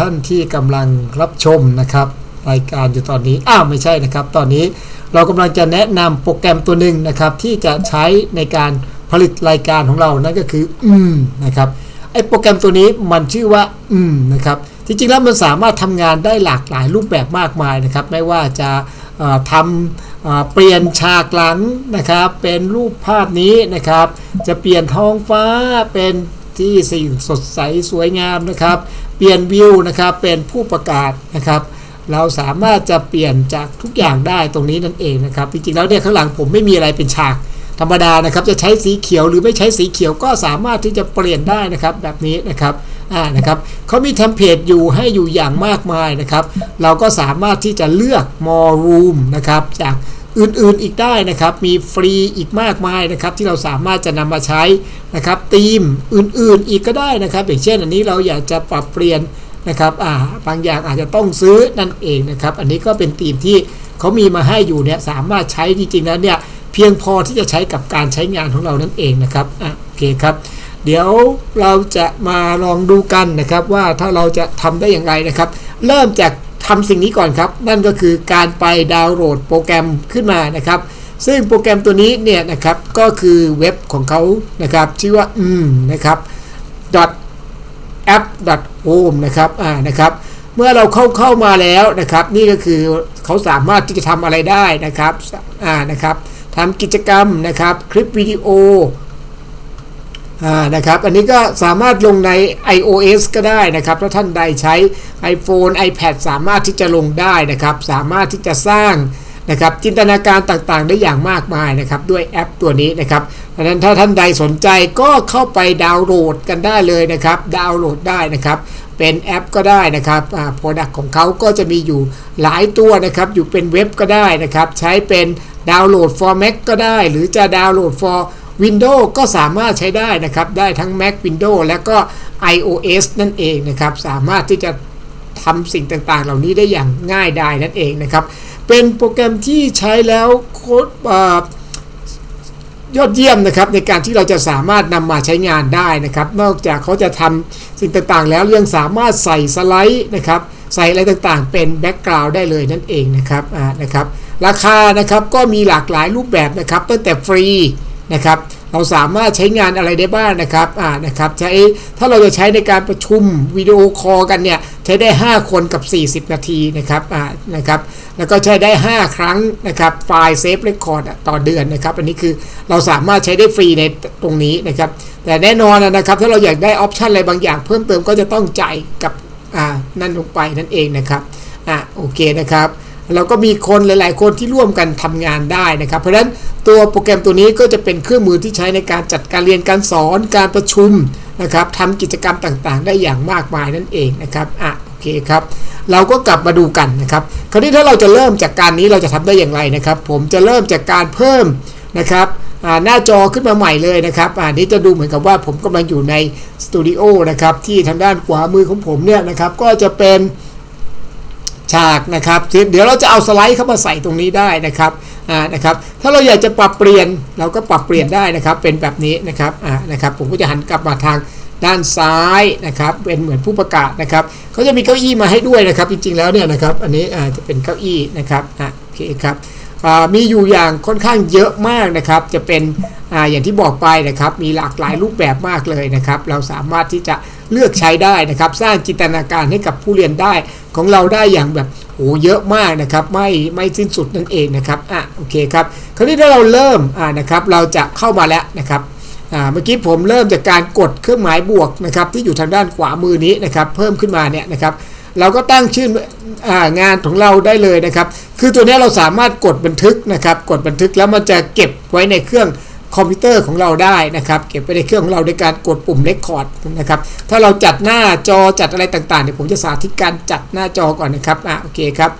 ท่านที่กำลังรับชมนะครับรายการอยู่ตอนนี้ อ้าวไม่ใช่นะครับ ตอนนี้เรากำลังจะแนะนำโปรแกรมตัวหนึ่งนะครับ ที่จะใช้ในการผลิตรายการของเรานั่นก็คือ อืมนะครับไอโปรแกรมตัวนี้มันชื่อว่า อืมนะครับจริงๆแล้วมันสามารถทำงานได้หลากหลายรูปแบบมากมายนะครับ ไม่ว่าจะทำเอ่อเปลี่ยนฉากหลังนะครับ เป็นรูปภาพนี้นะครับ จะเปลี่ยนท้องฟ้าเป็นที่สิ่งสดใสสวยงามนะครับ เปลี่ยนวิวนะครับเป็นผู้ประกาศนะครับเราสามารถจะเปลี่ยนจากทุกอย่างได้ตรงนี้นั่นเองนะครับจริงๆแล้วเนี่ยข้างหลังผมไม่มีอะไรเป็นฉากธรรมดานะครับจะใช้สีเขียวหรือไม่ใช้สีเขียวก็สามารถที่จะเปลี่ยนได้นะครับแบบนี้นะครับอ่านะครับเขามีเทมเพลตอยู่ให้อยู่อย่างมากมายนะครับ เราก็สามารถที่จะเลือก more room นะครับจาก อื่นๆอีกได้นะครับ มีฟรีอีกมากมายนะครับ ที่เราสามารถจะนำมาใช้นะครับธีมอื่นๆอีกก็ได้นะครับ อย่างเช่น อันนี้เราอยากจะปรับเปลี่ยนนะครับอ่าบางอย่างอาจจะต้องซื้อนั่นเองนะครับ อันนี้ก็เป็นธีมที่เขามีมาให้อยู่เนี่ยสามารถใช้จริงๆแล้วเนี่ยเพียงพอที่จะใช้กับการใช้งานของเรานั่นเองนะครับอะโอเคครับ เดี๋ยวเราจะมาลองดูกันนะครับว่าถ้าเราจะทำได้อย่างไรนะครับ เริ่มจาก ทำสิ่งนี้ก่อนครับ นั่นก็คือการไปดาวน์โหลดโปรแกรมขึ้นมานะครับ ซึ่งโปรแกรมตัวนี้เนี่ยนะครับก็คือเว็บของเขานะครับชื่อว่าอืมนะครับ dot app.home นะครับอ่านะครับเมื่อเราเข้าเข้ามาแล้วนะครับ นี่ก็คือเขาสามารถที่จะทำอะไรได้นะครับอ่านะครับทำกิจกรรมนะครับ คลิปวิดีโอ นะครับ อันนี้ก็สามารถลงใน iOS ก็ได้นะครับ ถ้าท่านใดใช้ iPhone iPad สามารถที่จะลงได้นะครับ สามารถที่จะสร้างนะครับจินตนาการต่างๆ ได้อย่างมากมายนะครับด้วยแอปตัวนี้นะครับดังนั้นถ้าท่านใดสนใจก็เข้าไปดาวน์โหลดกันได้เลยนะครับ ดาวน์โหลดได้นะครับ เป็นแอปก็ได้นะครับอ่า product ของเขาก็จะมีอยู่หลายตัวนะครับ อยู่เป็นเว็บก็ได้นะครับ ใช้เป็นดาวน์โหลด for Mac ก็ได้ หรือจะดาวน์โหลด for Windows ก็สามารถใช้ได้นะครับ ได้ทั้ง Mac Windows และก็ iOS นั่นเองนะครับ สามารถที่จะทำสิ่งต่างๆ เหล่านี้ได้อย่างง่ายดายนั่นเองนะครับ เป็นโปรแกรมที่ใช้แล้วโค้ดยอดเยี่ยมนะครับในการที่เราจะสามารถนำมาใช้งานได้นะครับ นอกจากเขาจะทำสิ่งต่างๆ แล้วยังสามารถใส่สไลด์นะครับใส่อะไรต่างๆ เป็นแบ็กกราวด์ได้เลยนั่นเองนะครับอ่านะครับ ราคานะครับก็มีหลากหลายรูปแบบนะครับตั้งแต่ฟรี นะครับ เราสามารถใช้งานอะไรได้บ้างนะครับอ่านะครับใช้ถ้าเราจะใช้ในการประชุมวิดีโอคอลกันเนี่ยใช้ได้ 5 คนกับ 40 นาทีนะครับอ่านะครับแล้วก็ใช้ได้ 5 ครั้งนะครับไฟล์เซฟเรคคอร์ดต่อเดือนนะครับ อันนี้คือเราสามารถใช้ได้ฟรีในตรงนี้นะครับ แต่แน่นอนนะครับถ้าเราอยากได้ออปชันอะไรบางอย่าง เพิ่มเติมก็จะต้องจ่ายกับอ่านั่นลงไปนั่นเองนะครับอ่าโอเคนะครับ เราก็มีคนหลาย ๆ คนที่ร่วมกันทำงานได้นะครับ เพราะฉะนั้นตัวโปรแกรมตัวนี้ก็จะเป็นเครื่องมือที่ใช้ในการจัดการเรียนการสอนการประชุมนะครับทำกิจกรรมต่าง ๆ ได้อย่างมากมายนั่นเองนะครับอะโอเคครับเราก็กลับมาดูกันนะครับ คราวนี้ถ้าเราจะเริ่มจากการนี้เราจะทำได้อย่างไรนะครับ ผมจะเริ่มจากการเพิ่มนะครับหน้าจอขึ้นมาใหม่เลยนะครับอันนี้จะดูเหมือนกับว่าผมกำลังอยู่ในสตูดิโอนะครับที่ทางด้านขวามือของผมเนี่ยนะครับก็จะเป็น ฉากนะครับเดี๋ยวเราจะเอาสไลด์เข้ามาใส่ตรงนี้ได้นะครับอ่านะครับ ถ้าเราอยากจะปรับเปลี่ยนเราก็ปรับเปลี่ยนได้นะครับ เป็นแบบนี้นะครับอ่านะครับผมก็จะหันกลับมาทางด้านซ้ายนะครับเป็นเหมือนผู้ประกาศนะครับเขาจะมีเก้าอี้มาให้ด้วยนะครับ จริงๆแล้วเนี่ยนะครับ อันนี้อ่าจะเป็นเก้าอี้นะครับอะโอเคครับ มีอยู่อย่างค่อนข้างเยอะมากนะครับ จะเป็นออย่างที่บอกไปนะครับ มีหลากหลายรูปแบบมากเลยนะครับ เราสามารถที่จะเลือกใช้ได้นะครับ สร้างจินตนาการให้กับผู้เรียนได้ของเราได้อย่างแบบโอ้เยอะมากนะครับ ไม่ไม่สิ้นสุดนั่นเองนะครับอะโอเคครับ คราวนี้ถ้าเราเริ่มอ่านะครับเราจะเข้ามาแล้วนะครับเมื่อกี้ผมเริ่มจากการกดเครื่องหมายบวกนะครับที่อยู่ทางด้านขวามือนี้นะครับเพิ่มขึ้นมาเนี่ยนะครับ เราก็ตั้งชื่องานของเราได้เลยนะครับ คือตัวนี้เราสามารถกดบันทึกนะครับ กดบันทึกแล้วมันจะเก็บไว้ในเครื่องคอมพิวเตอร์ของเราได้นะครับ เก็บไว้ในเครื่องของเราโดยการกดปุ่มเลคคอร์ดนะครับ ถ้าเราจัดหน้าจอจัดอะไรต่างๆเดี๋ยวผมจะสาธิตการจัดหน้าจอก่อนนะครับอะโอเคครับ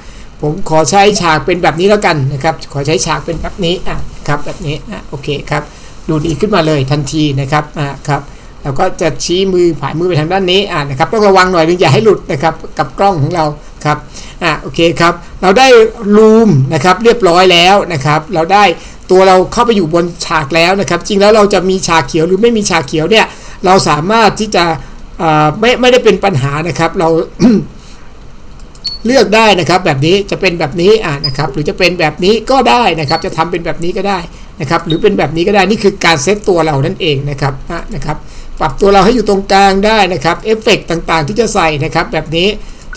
ผมขอใช้ฉากเป็นแบบนี้แล้วกันนะครับ ขอใช้ฉากเป็นแบบนี้อะครับแบบนี้อะโอเคครับ ดูดีขึ้นมาเลยทันทีนะครับอะครับ เราก็จะชี้มือผ่ายมือไปทางด้านนี้อ่านะครับต้องระวังหน่อยนึงอย่าให้หลุดนะครับกับกล้องของเราครับอ่าโอเคครับ เราได้รูมนะครับเรียบร้อยแล้วนะครับ เราได้ตัวเราเข้าไปอยู่บนฉากแล้วนะครับ จริงแล้วเราจะมีฉากเขียวหรือไม่มีฉากเขียวเนี่ย เราสามารถที่จะอ่าไม่ไม่ได้เป็นปัญหานะครับ เราเลือกได้นะครับแบบนี้จะเป็นแบบนี้อ่านะครับ หรือจะเป็นแบบนี้ก็ได้นะครับ จะทำเป็นแบบนี้ก็ได้นะครับ หรือเป็นแบบนี้ก็ได้นี่คือการเซตตัวเรานั่นเองนะครับอะนะครับ ปรับตัวเราให้อยู่ตรงกลางได้นะครับเอฟเฟกต่างๆ ที่จะใส่นะครับ แบบนี้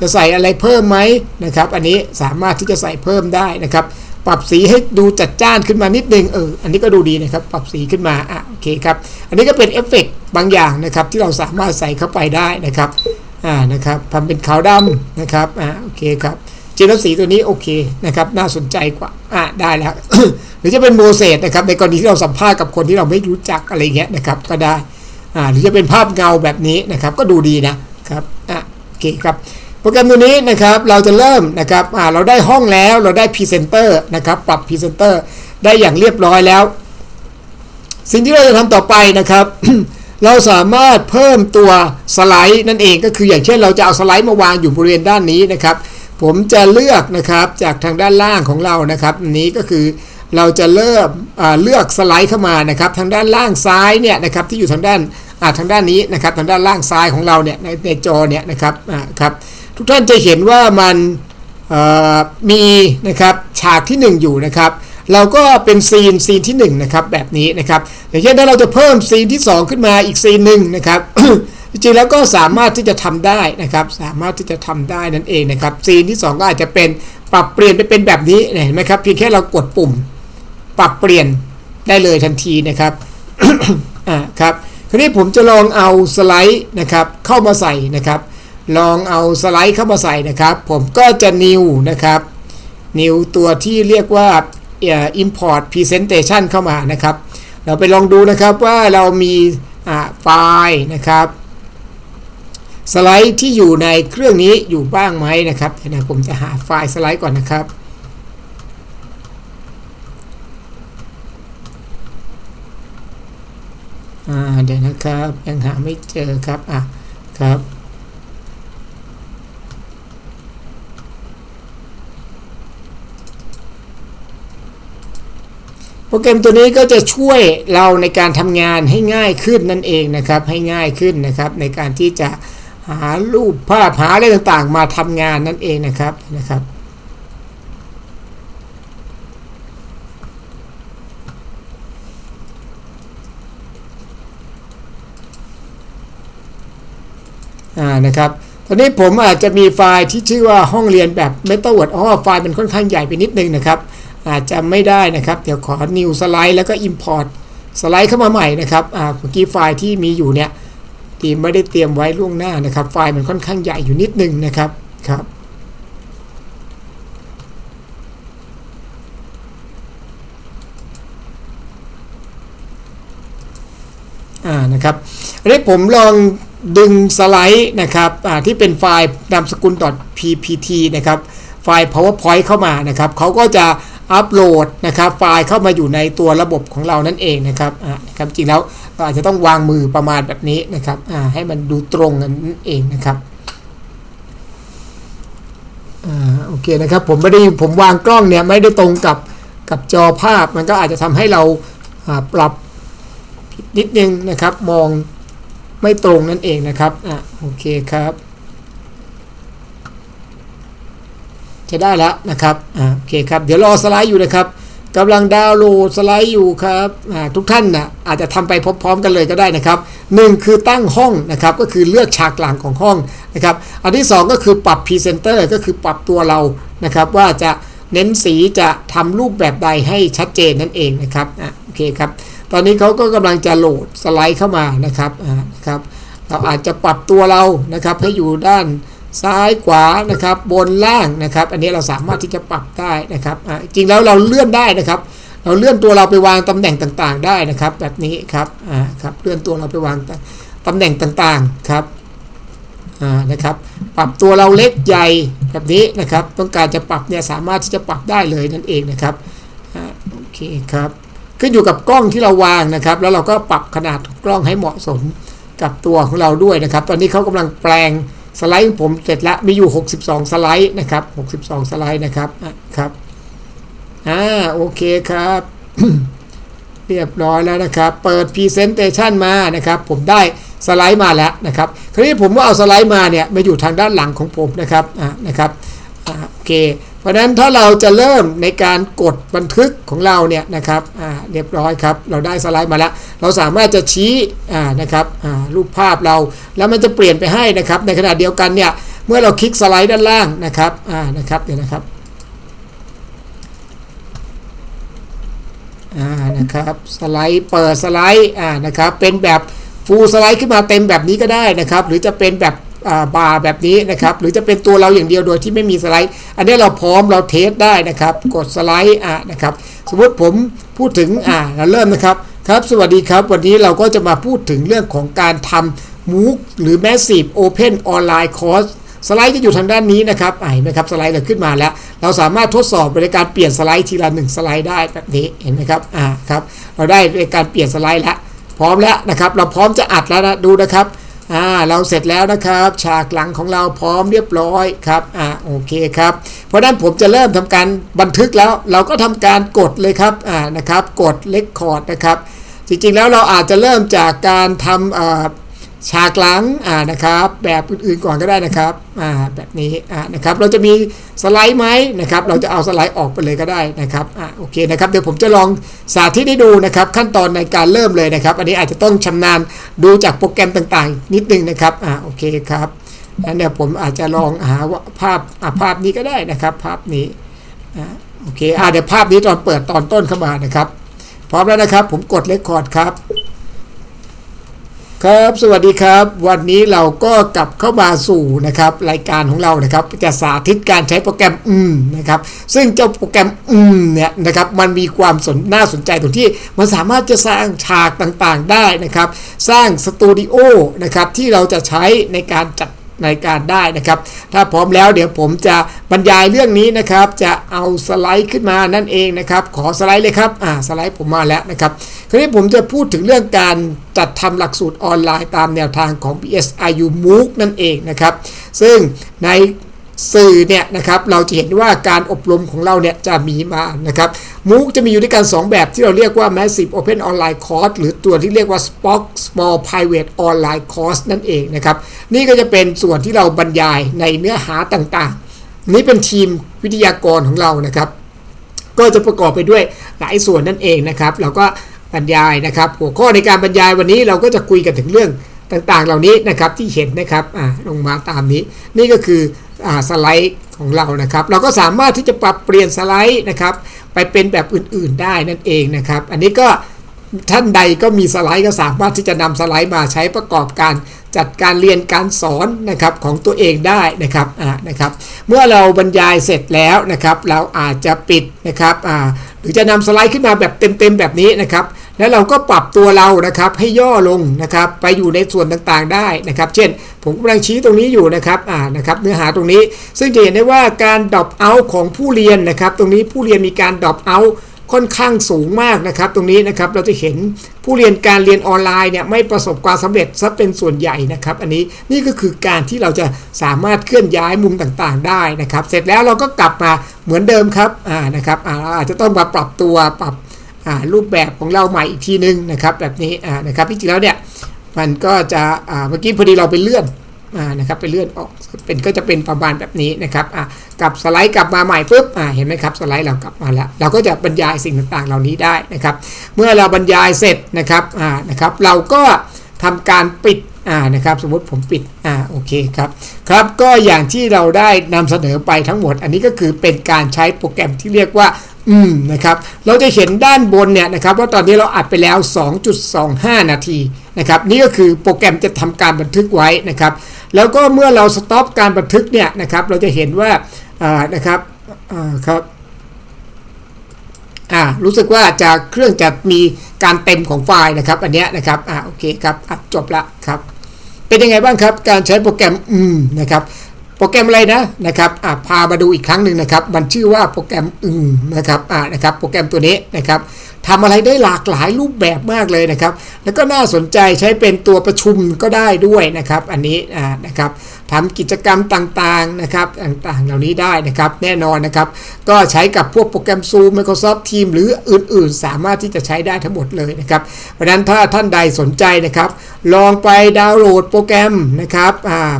จะใส่อะไรเพิ่มไหมนะครับ อันนี้สามารถที่จะใส่เพิ่มได้นะครับ ปรับสีให้ดูจัดจ้านขึ้นมานิดนึงเอออันนี้ก็ดูดีนะครับ ปรับสีขึ้นมาอะโอเคครับอันนี้ก็เป็นเอฟเฟกบางอย่างนะครับ ที่เราสามารถใส่เข้าไปได้นะครับอ่านะครับทำเป็นขาวดำนะครับอ่าโอเคครับจริงแล้วสีตัวนี้โอเคนะครับน่าสนใจกว่าอ่าได้แล้วหรือจะเป็นโมเสสนะครับในกรณีที่เราสัมภาษณ์กับคนที่เราไม่รู้จักอะไรเงี้ยนะครับก็ได้ หรือจะเป็นภาพเงาแบบนี้นะครับ ก็ดูดีนะครับอ่าโอเคครับโปรแกรมตัวนี้นะครับเราจะเริ่มนะครับอ่าเราได้ห้องแล้วเราได้พรีเซนเตอร์นะครับปรับพรีเซนเตอร์ได้อย่างเรียบร้อยแล้ว สิ่งที่เราจะทำต่อไปนะครับ เราสามารถเพิ่มตัวสไลด์นั่นเองก็คืออย่างเช่นเราจะเอาสไลด์มาวางอยู่บริเวณด้านนี้นะครับ ผมจะเลือกนะครับจากทางด้านล่างของเรานะครับนนี้ก็คือ เราจะเริ่มเลือกสไลด์เข้ามานะครับ ทางด้านล่างซ้ายเนี่ยนะครับที่อยู่ทางด้านทางด้านนี้นะครับทางด้านล่างซ้ายของเราเนี่ยในในจอเนี่ยนะครับครับทุกท่านจะเห็นว่ามันมีนะครับฉากที่ 1 อยู่นะครับ เราก็เป็นซีนซีนที่1นะครับแบบนี้นะครับอย่างเช่นถ้าเราจะเพิ่มซีนที่ 2 ขึ้นมาอีกซีนหนึ่งนะครับจริงๆแล้วก็สามารถที่จะทำได้นะครับ สามารถที่จะทำได้นั่นเองนะครับซีนที่ 2 ก็อาจจะเป็นปรับเปลี่ยนไปเป็นแบบนี้เห็นไหมครับเพียงแค่เรากดปุ่ม ปรับเปลี่ยนได้เลยทันทีนะครับอ่าครับคราวนี้ผมจะลองเอาสไลด์นะครับเข้ามาใส่นะครับ ลองเอาสไลด์เข้ามาใส่นะครับ ผมก็จะ new นะครับ new ตัวที่เรียกว่า import presentation เข้ามานะครับ เราไปลองดูนะครับว่าเรามีไฟล์นะครับสไลด์ที่อยู่ในเครื่องนี้อยู่บ้างไหมนะครับเดี๋ยวนะผมจะหาไฟล์สไลด์ก่อนนะครับ เดี๋ยวนะครับยังหาไม่เจอครับอะครับโปรแกรมตัวนี้ก็จะช่วยเราในการทำงานให้ง่ายขึ้นนั่นเองนะครับ ให้ง่ายขึ้นนะครับ ในการที่จะหารูปภาพหาอะไรต่างๆ มาทำงานนั่นเองนะครับนะครับ อ่านะครับตอนนี้ผมอาจจะมีไฟล์ที่ชื่อว่าห้องเรียนแบบ Meta Word อ๋อไฟล์มันค่อนข้างใหญ่ไปนิดนึงนะครับ อาจจะไม่ได้นะครับ เดี๋ยวขอ new สไลด์แล้วก็ import สไลด์เข้ามาใหม่นะครับอ่าเมื่อกี้ไฟล์ที่มีอยู่เนี่ยทีมไม่ได้เตรียมไว้ล่วงหน้านะครับ ไฟล์มันค่อนข้างใหญ่อยู่นิดนึงนะครับครับอ่านะครับอันนี้ผมลอง ดึงสไลด์นะครับที่เป็นไฟล์นามสกุล .ppt นะครับไฟล์ powerpoint เข้ามานะครับเขาก็จะอัปโหลดนะครับไฟล์เข้ามาอยู่ในตัวระบบของเรานั่นเองนะครับอ่านะครับจริงแล้วอาจจะต้องวางมือประมาณแบบนี้นะครับอ่าให้มันดูตรงกันนั่นเองนะครับอ่าโอเคนะครับผมไม่ได้ผมวางกล้องเนี่ยไม่ได้ตรงกับกับจอภาพมันก็อาจจะทำให้เราปรับนิดนึงนะครับมอง ไม่ตรงนั่นเองนะครับอะโอเคครับ จะได้แล้วนะครับอ่าโอเคครับ เดี๋ยวรอสไลด์อยู่นะครับกำลังดาวน์โหลดสไลด์อยู่ครับอ่าทุกท่านนะอาจจะทำไปพร้อมๆกันเลยก็ได้นะครับหนึ่งคือตั้งห้องนะครับก็คือเลือกฉากหลังของห้องนะครับอันที่ 2 ก็คือปรับพรีเซนเตอร์ก็คือปรับตัวเรานะครับ ว่าจะเน้นสีจะทำรูปแบบใดให้ชัดเจนนั่นเองนะครับอะโอเคครับ ตอนนี้เขาก็กำลังจะโหลดสไลด์เข้ามานะครับอ่านะครับ เราอาจจะปรับตัวเรานะครับให้อยู่ด้านซ้ายขวานะครับบนล่างนะครับ อันนี้เราสามารถที่จะปรับได้นะครับจริงแล้วเราเลื่อนได้นะครับ เราเลื่อนตัวเราไปวางตำแหน่งต่างๆ ได้นะครับ แบบนี้ครับอ่าครับเลื่อนตัวเราไปวางตำแหน่งต่างๆครับอ่านะครับปรับตัวเราเล็กใหญ่แบบนี้นะครับ ต้องการจะปรับเนี่ยสามารถที่จะปรับได้เลยนั่นเองนะครับอ่าโอเคครับ ขึ้นอยู่กับกล้องที่เราวางนะครับ แล้วเราก็ปรับขนาดกล้องให้เหมาะสมกับตัวของเราด้วยนะครับ ตอนนี้เขากำลังแปลงสไลด์ผมเสร็จล้วมีอยู่ 62 สไลด์นะครับ 62 สไลด์นะครับครับอ่าโอเคครับ เรียบร้อยแล้วนะครับ เปิด Presentation มานะครับ ผมได้สไลด์มาแล้วนะครับ คราวนี้ผมก็เอาสไลด์มาเนี่ยมาอยู่ทางด้านหลังของผมนะครับอ่านะครับอ่าโอเค เพราะนั้นถ้าเราจะเริ่มในการกดบันทึกของเราเนี่ยนะครับเรียบร้อยครับ เราได้สไลด์มาแล้ว เราสามารถจะชี้นะครับรูปภาพเรา แล้วมันจะเปลี่ยนไปให้นะครับ ในขณะเดียวกันเนี่ยเมื่อเราคลิกสไลด์ด้านล่างนะครับนะครับเดี๋ยวนะครับนะครับสไลด์เปิดสไลด์นะครับเป็นแบบฟูลสไลด์ขึ้นมาเต็มแบบนี้ก็ได้นะครับ หรือจะเป็นแบบ บาร์แบบนี้นะครับ หรือจะเป็นตัวเราอย่างเดียวโดยที่ไม่มีสไลด์ อันนี้เราพร้อมเราเทสได้นะครับ กดสไลด์อ่านะครับ สมมติผมพูดถึงอ่าเราเริ่มนะครับครับ สวัสดีครับ วันนี้เราก็จะมาพูดถึงเรื่องของการทำ MOOC หรือ Massive Open Online Course สไลด์จะอยู่ทางด้านนี้นะครับอ่าเห็นไหมครับสไลด์เราขึ้นมาแล้ว เราสามารถทดสอบในการเปลี่ยนสไลด์ทีละหนึ่งสไลด์ได้แบบนี้เห็นไหมครับอ่าครับเราได้ในการเปลี่ยนสไลด์แล้วพร้อมแล้วนะครับ เราพร้อมจะอัดแล้วนะดูนะครับ อ่าเราเสร็จแล้วนะครับ ฉากหลังของเราพร้อมเรียบร้อยครับอ่าโอเคครับ เพราะนั้นผมจะเริ่มทำการบันทึกแล้ว เราก็ทำการกดเลยครับอ่านะครับ กดเลคคอร์ดนะครับ จริงๆแล้วเราอาจจะเริ่มจากการทำอ่า ฉากหลังอ่านะครับแบบอื่นๆก่อนก็ได้นะครับอ่าแบบนี้อ่านะครับเราจะมีสไลด์ไหมนะครับเราจะเอาสไลด์ออกไปเลยก็ได้นะครับอ่าโอเคนะครับเดี๋ยวผมจะลองสาธิตให้ดูนะครับขั้นตอนในการเริ่มเลยนะครับ อันนี้อาจจะต้องชำนาญดูจากโปรแกรมต่างๆ นิดนึงนะครับอ่าโอเคครับงั้นเดี๋ยวผมอาจจะลองหาว่าภาพอ่าภาพนี้ก็ได้นะครับภาพนี้อ่าโอเคอ่าเดี๋ยวภาพนี้ตอนเปิดตอนต้นเข้ามานะครับพร้อมแล้วนะครับผมกดเลคคอร์ดครับ ครับ สวัสดีครับ วันนี้เราก็กลับเข้ามาสู่นะครับรายการของเรานะครับจะสาธิตการใช้โปรแกรมอืมนะครับซึ่งเจ้าโปรแกรมอืมเนี่ยนะครับมันมีความสนน่าสนใจตรงที่ มันสามารถจะสร้างฉากต่างๆได้นะครับ สร้างสตูดิโอนะครับที่เราจะใช้ในการจัด ในการได้นะครับ ถ้าพร้อมแล้วเดี๋ยวผมจะบรรยายเรื่องนี้นะครับ จะเอาสไลด์ขึ้นมานั่นเองนะครับ ขอสไลด์เลยครับอ่าสไลด์ผมมาแล้วนะครับคราวนี้ผมจะพูดถึงเรื่องการจัดทำหลักสูตรออนไลน์ตามแนวทางของ BSIU MOOC นั่นเองนะครับ ซึ่งใน สื่อเนี่ยนะครับเราจะเห็นว่าการอบรมของเราเนี่ยจะมีมานะครับมูกจะมีอยู่ด้วยกัน 2 แบบที่เราเรียกว่า Massive Open Online Course หรือตัวที่เรียกว่า Spock Small Private Online Course นั่นเองนะครับนี่ก็จะเป็นส่วนที่เราบรรยายในเนื้อหาต่างๆ นี่เป็นทีมวิทยากรของเรานะครับ ก็จะประกอบไปด้วยหลายส่วนนั่นเองนะครับเราก็บรรยายนะครับ หัวข้อในการบรรยายวันนี้เราก็จะคุยกันถึงเรื่องต่างๆ เหล่านี้นะครับที่เห็นนะครับลงมาตามนี้ นี่ก็คือ สไลด์ของเรานะครับ เราก็สามารถที่จะปรับเปลี่ยนสไลด์นะครับไปเป็นแบบอื่นๆได้นั่นเองนะครับ อันนี้ก็ท่านใดก็มีสไลด์ก็สามารถที่จะนำสไลด์มาใช้ประกอบการ จัดการเรียนการสอนนะครับของตัวเองได้นะครับอ่านะครับ เมื่อเราบรรยายเสร็จแล้วนะครับ เราอาจจะปิดนะครับอ่าหรือจะนำสไลด์ขึ้นมาแบบเต็มๆแบบนี้นะครับ แล้วเราก็ปรับตัวเรานะครับให้ย่อลงนะครับ ไปอยู่ในส่วนต่างๆได้นะครับ เช่น ผมกำลังชี้ตรงนี้อยู่นะครับอ่านะครับเนื้อหาตรงนี้ ซึ่งจะเห็นได้ว่าการดรอปเอาท์ของผู้เรียนนะครับ ตรงนี้ผู้เรียนมีการดรอปเอาท์ ค่อนข้างสูงมากนะครับ ตรงนี้นะครับเราจะเห็นผู้เรียนการเรียนออนไลน์เนี่ยไม่ประสบความสำเร็จซะเป็นส่วนใหญ่นะครับ อันนี้นี่ก็คือการที่เราจะสามารถเคลื่อนย้ายมุมต่างๆ ได้นะครับ เสร็จแล้วเราก็กลับมาเหมือนเดิมครับอ่านะครับอ่าเราอาจจะต้องมาปรับตัวปรับอ่ารูปแบบของเราใหม่อีกทีนึงนะครับแบบนี้อ่านะครับที่จริงแล้วเนี่ยมันก็จะอ่าเมื่อกี้พอดีเราไปเลื่อนอ่านะครับไปเลื่อนออก เป็นก็จะเป็นประมาณแบบนี้นะครับอ่ากลับสไลด์กลับมาใหม่ปุ๊บอ่าเห็นไหมครับสไลด์เรากลับมาแล้ว เราก็จะบรรยายสิ่งต่างๆเหล่านี้ได้นะครับ เมื่อเราบรรยายเสร็จนะครับอ่านะครับ เราก็ทำการปิดอ่านะครับสมมติผมปิดอ่าโอเคครับครับก็อย่างที่เราได้นำเสนอไปทั้งหมด อันนี้ก็คือเป็นการใช้โปรแกรมที่เรียกว่าอืมนะครับเราจะเห็นด้านบนเนี่ยนะครับว่าตอนนี้เราอัดไปแล้ว 2.25 นาที นะครับนี่ก็คือโปรแกรมจะทำการบันทึกไว้นะครับแล้วก็เมื่อเราสต็อปการบันทึกเนี่ยนะครับเราจะเห็นว่าอ่านะครับอ่าครับอ่ารู้สึกว่าจะเครื่องจะมีการเต็มของไฟล์นะครับอันเนี้ยนะครับอ่าโอเคครับจบละครับเป็นยังไงบ้างครับการใช้โปรแกรมอืมนะครับโปรแกรมอะไรนะนะครับอ่าพามาดูอีกครั้งหนึ่งนะครับมันชื่อว่าโปรแกรมอืมนะครับอ่านะครับโปรแกรมตัวนี้นะครับ ทำอะไรได้หลากหลายรูปแบบมากเลยนะครับ แล้วก็น่าสนใจใช้เป็นตัวประชุมก็ได้ด้วยนะครับ อันนี้นะครับทำกิจกรรมต่างๆนะครับต่างๆ เหล่านี้ได้นะครับแน่นอนนะครับ ก็ใช้กับพวกโปรแกรม Zoom Microsoft Teams หรืออื่นๆ สามารถที่จะใช้ได้ทั้งหมดเลยนะครับเพราะนั้นถ้าท่านใดสนใจนะครับ ลองไปดาวน์โหลดโปรแกรมนะครับ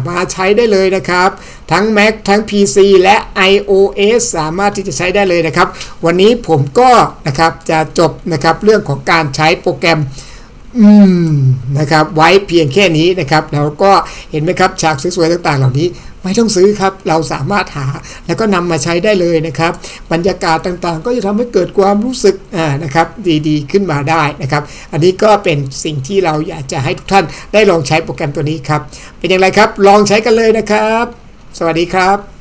มาใช้ได้เลยนะครับ ทั้ง Mac ทั้ง PC และ iOS สามารถที่จะใช้ได้เลยนะครับ วันนี้ผมก็นะครับจะจบนะครับเรื่องของการใช้โปรแกรม อืมนะครับไว้เพียงแค่นี้นะครับแล้วก็เห็นไหมครับฉากสวยๆต่างๆ เหล่านี้ไม่ต้องซื้อครับ เราสามารถหาแล้วก็นำมาใช้ได้เลยนะครับ บรรยากาศต่างๆ ก็จะทำให้เกิดความรู้สึกอ่านะครับ ดีๆ ขึ้นมาได้นะครับ อันนี้ก็เป็นสิ่งที่เราอยากจะให้ทุกท่านได้ลองใช้โปรแกรมตัวนี้ครับ เป็นอย่างไรครับ ลองใช้กันเลยนะครับ สวัสดีครับ